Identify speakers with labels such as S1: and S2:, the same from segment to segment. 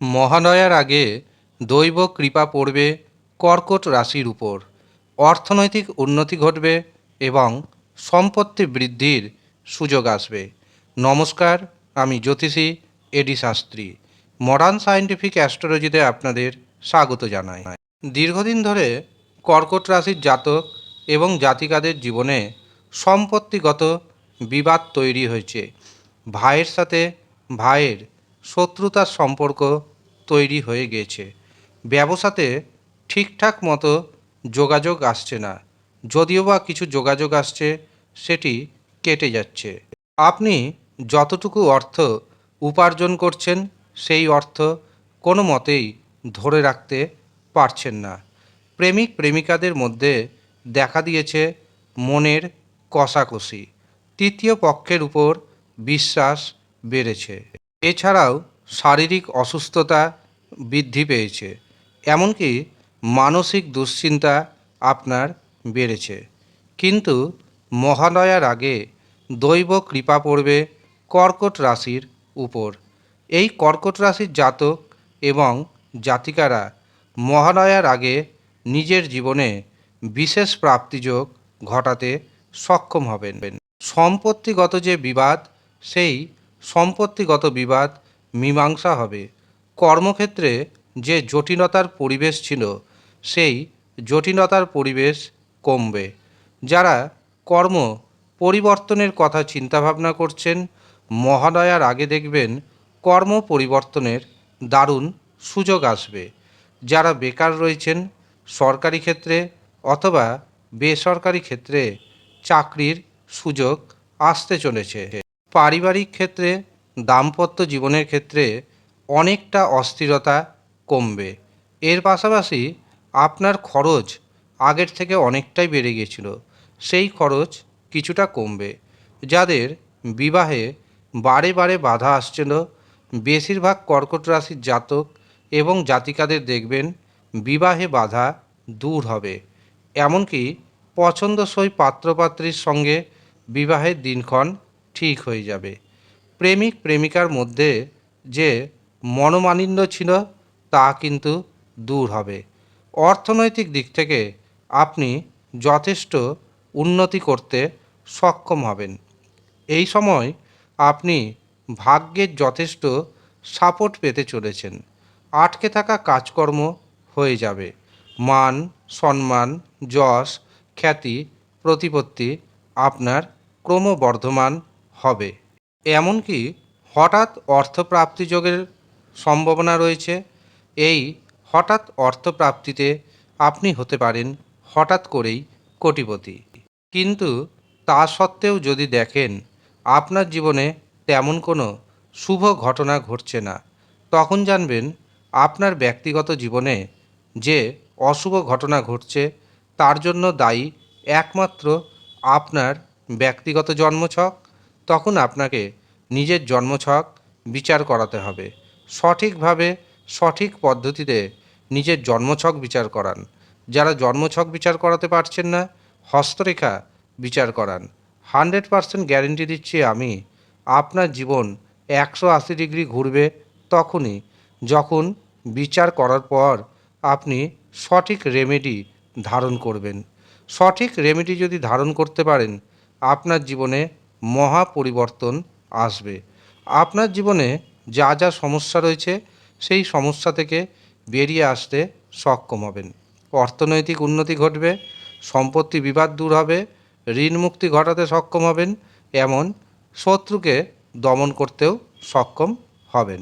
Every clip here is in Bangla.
S1: মহালয়ার আগে দৈব কৃপা পড়বে কর্কট রাশির উপর, অর্থনৈতিক উন্নতি ঘটবে এবং সম্পত্তি বৃদ্ধির সুযোগ আসবে। নমস্কার, আমি জ্যোতিষী এডি শাস্ত্রী। মডার্ন সায়েন্টিফিক অ্যাস্ট্রোলজিতে আপনাদের স্বাগত জানাই। দীর্ঘদিন ধরে কর্কট রাশির জাতক এবং জাতিকাদের জীবনে সম্পত্তিগত বিবাদ তৈরি হয়েছে। ভাইয়ের সাথে ভাইয়ের শত্রুতার সম্পর্ক তৈরি হয়ে গেছে। ব্যবসাতে ঠিকঠাক মতো যোগাযোগ আসছে না। যদিও বা কিছু যোগাযোগ আসছে, সেটি কেটে যাচ্ছে। আপনি যতটুকু অর্থ উপার্জন করছেন, সেই অর্থ কোনো মতেই ধরে রাখতে পারছেন না। প্রেমিক প্রেমিকাদের মধ্যে দেখা দিয়েছে মনের কষাকষি। তৃতীয় পক্ষের উপর বিশ্বাস বেড়েছে। এছাড়াও শারীরিক অসুস্থতা বৃদ্ধি পেয়েছে, এমনকি মানসিক দুশ্চিন্তা আপনার বেড়েছে। কিন্তু মহালয়ার আগে দৈব কৃপা পড়বে কর্কট রাশির উপর। এই কর্কট রাশির জাতক এবং জাতিকারা মহালয়ার আগে নিজের জীবনে বিশেষ প্রাপ্তিযোগ ঘটাতে সক্ষম হবেন। সম্পত্তিগত যে বিবাদ, সেই সম্পত্তিগত বিবাদ মীমাংসা হবে। কর্মক্ষেত্রে যে জটিলতার পরিবেশ ছিল, সেই জটিলতার পরিবেশ কমবে। যারা কর্ম পরিবর্তনের কথা চিন্তাভাবনা করছেন মহালয়ার আগে দেখবেন কর্ম পরিবর্তনের দারুণ সুযোগ আসবে। যারা বেকার রয়েছেন, সরকারি ক্ষেত্রে অথবা বেসরকারি ক্ষেত্রে চাকরির সুযোগ আসতে চলেছে। পারিবারিক ক্ষেত্রে, দাম্পত্য জীবনের ক্ষেত্রে অনেকটা অস্থিরতা কমবে। এর পাশাপাশি আপনার খরচ আগের থেকে অনেকটাই বেড়ে গিয়েছিল। সেই খরচ কিছুটা কমবে। যাদের বিবাহে বারে বারে বাধা আসছিল, বেশিরভাগ কর্কট রাশির জাতক এবং জাতিকাদের দেখবেন বিবাহে বাধা দূর হবে। এমনকি পছন্দসই পাত্রপাত্রীর সঙ্গে বিবাহের দিনক্ষণ ঠিক হয়ে যাবে। প্রেমিক প্রেমিকার মধ্যে যে মনোমালিন্য ছিল, তা কিন্তু দূর হবে। অর্থনৈতিক দিক থেকে আপনি যথেষ্ট উন্নতি করতে সক্ষম হবেন। এই সময় আপনি ভাগ্যের যথেষ্ট সাপোর্ট পেতে চলেছেন। আটকে থাকা কাজকর্ম হয়ে যাবে। মান, সম্মান, যশ, খ্যাতি, প্রতিপত্তি আপনার ক্রমবর্ধমান হবে। এমনকি হঠাৎ অর্থপ্রাপ্তি যোগের সম্ভাবনা রয়েছে। এই হঠাৎ অর্থপ্রাপ্তিতে আপনি হতে পারেন হঠাৎ করেই কোটিপতি। কিন্তু তা সত্ত্বেও যদি দেখেন, আপনার জীবনে তেমন কোনো শুভ ঘটনা ঘটছে না, তখন জানবেন আপনার ব্যক্তিগত জীবনে যে অশুভ ঘটনা ঘটছে, তার জন্য দায়ী একমাত্র আপনার ব্যক্তিগত জন্মছক। তখন আপনাকে নিজের জন্মছক বিচার করাতে হবে। সঠিকভাবে, সঠিক পদ্ধতিতে নিজের জন্মছক বিচার করান। যারা জন্মছক বিচার করাতে পারছেন না, হস্তরেখা বিচার করান। হান্ড্রেড পারসেন্ট গ্যারেন্টি দিচ্ছি আমি, আপনার জীবন একশো আশি ডিগ্রি ঘুরবে তখনই, যখন বিচার করার পর আপনি সঠিক রেমেডি ধারণ করবেন। সঠিক রেমেডি যদি ধারণ করতে পারেন, আপনার জীবনে মহা পরিবর্তন আসবে। আপনার জীবনে যা যা সমস্যা রয়েছে, সেই সমস্যা থেকে বেরিয়ে আসতে সক্ষম হবেন। অর্থনৈতিক উন্নতি ঘটবে, সম্পত্তি বিবাদ দূর হবে, ঋণ মুক্তি ঘটাতে সক্ষম হবেন, এমন শত্রুকে দমন করতেও সক্ষম হবেন।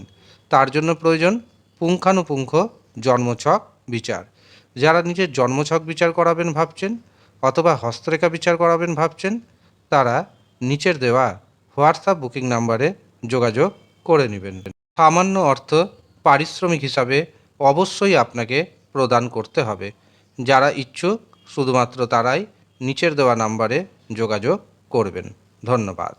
S1: তার জন্য প্রয়োজন পুঙ্খানুপুঙ্খ জন্মছক বিচার। যারা নিজের জন্মছক বিচার করাবেন ভাবছেন, অথবা হস্তরেখা বিচার করাবেন ভাবছেন, তারা নিচের দেওয়া হোয়াটসঅ্যাপ বুকিং নাম্বারে যোগাযোগ করে নেবেন। সামান্য অর্থ পারিশ্রমিক হিসাবে অবশ্যই আপনাকে প্রদান করতে হবে। যারা ইচ্ছুক, শুধুমাত্র তারাই নিচের দেওয়া নাম্বারে যোগাযোগ করবেন। ধন্যবাদ।